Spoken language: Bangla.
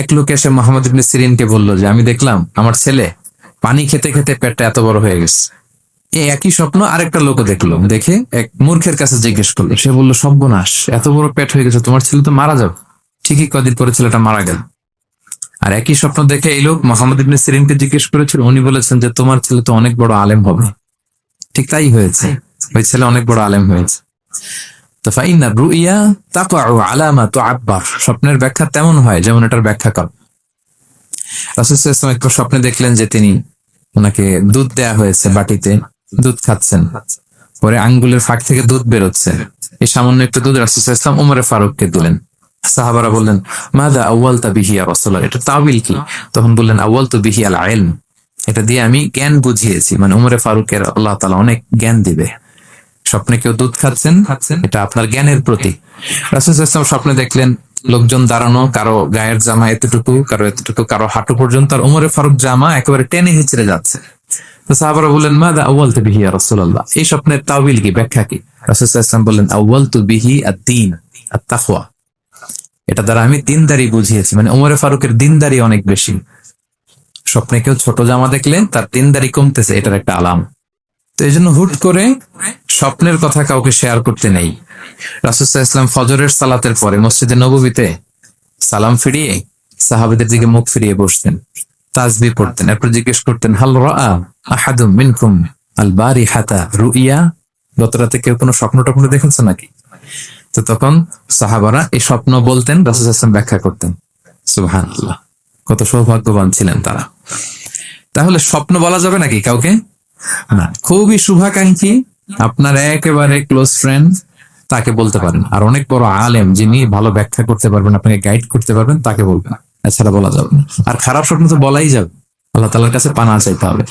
এক লোক এসে মোহাম্মদ ইবনে সিরিনকে বলল যে আমি দেখলাম আমার ছেলে পানি খেতে খেতে পেটটা এত বড় হয়ে গেছে। এই একই স্বপ্ন আরেকটা লোকও দেখল। দেখে এক মূর্খের কাছে জিজ্ঞেস করল। সে বলল সর্বনাশ এত বড় পেট হয়ে গেছে তোমার ছেলে তো মারা যাবে। ঠিকই কদিন পরে ছেলেটা মারা গেল। আর একই স্বপ্ন দেখে এই লোক মোহাম্মদ ইবনে সিরিনকে জিজ্ঞেস করেছিল উনি বলেছেন যে তোমার ছেলে তো অনেক বড় আলেম হবে। ঠিক তাই হয়েছে। ওই ছেলে অনেক বড় আলেম হয়েছে। তো ফাইনা রুইয়া তাকআউ আলামা তুআব্বার। স্বপ্নের ব্যাখ্যা তেমন হয় যেমন এটার ব্যাখ্যা কর। রাসূল ওয়াসাল্লাম একবার স্বপ্নে দেখলেন যে তিনি ওনাকে দুধ দেয়া হয়েছে বাটিতে, দুধ খাচ্ছেন। পরে আঙ্গুলের ফাঁক থেকে দুধ বেরোচ্ছে। এই সামান্য একটু দুধ রাসূল আলাইহি ওয়াসাল্লাম উমরে ফারুককে দিলেন। সাহাবারা বললেন, মাদা আউয়াল তা বিহিয়া রাসূলুল্লাহ? এটা তাবিল কি? তখন বললেন আউয়াল তো বিহি আল ইলম এটা দিয়ে আমি জ্ঞান বুঝিয়েছি। মানে উমরে ফারুকের আল্লাহ তালা অনেক জ্ঞান দিবে। স্বপ্নে কেউ দুধ খাচ্ছেন খাচ্ছেন। এটা আপনার জ্ঞানের প্রতীক। রাসূল সাল্লাল্লাহু স্বপ্নে দেখলেন লোকজন দাঁড়ানো কারও গায়ের জামা এতটুকু কারও এতটুকু কারও হাঁটু পর্যন্ত আর উমরে ফারুক জামা একেবারে টেনে হিচড়ে যাচ্ছে। তো সাহাবারা বললেন মা দা আউয়াল বিহি রাসূলুল্লাহ? এই স্বপ্নের তাওবিল কি ব্যাখ্যা কি? রাসূল সাল্লাল্লাহু বললেন আউয়াল তু বিহি আদ-দীন আত-তাকওয়া। এটা দ্বারা আমি দিনদারি বুঝিয়েছি মানে উমরে ফারুকের দিনদারি অনেক বেশি। স্বপ্নে কেউ ছোট জামা দেখলে তার দিনদারি কমতেছে এটার একটা আলাম। তো এই জন্য হুট করে স্বপ্নের কথা কাউকে শেয়ার করতে নেই। রাসুসাহ ফজরের সালাতের পরে মসজিদে নবীতে সালাম ফিরিয়ে সাহাবিদের দিকে মুখ ফিরিয়ে বসতেন, তাজবি পড়তেন, এরপর জিজ্ঞেস করতেন, হাল রা আহাদুম মিনকুম আল বারি হাতা রুইয়া? গত রাতে কেউ কোনো স্বপ্ন টপ্ন দেখেছে নাকি? তো তখন সাহাবারা এই স্বপ্ন বলতেন, রাসুল ইসলাম ব্যাখ্যা করতেন কত সৌভাগ্যবান ছিলেন তারা। তাহলে স্বপ্ন বলা যাবে নাকি কাউকে? না, খুবই শুভাকাঙ্ক্ষী আপনার একেবারে ক্লোজ ফ্রেন্ড তাকে বলতে পারেন। আর অনেক বড় আলেম যিনি ভালো ব্যাখ্যা করতে পারবেন, আপনাকে গাইড করতে পারবেন, তাকে বলবেন এছাড়া বলা যাবে না। আর খারাপ স্বপ্ন তো বলাই যাবে। আল্লাহ তালার কাছে পানা চাইতে হবে।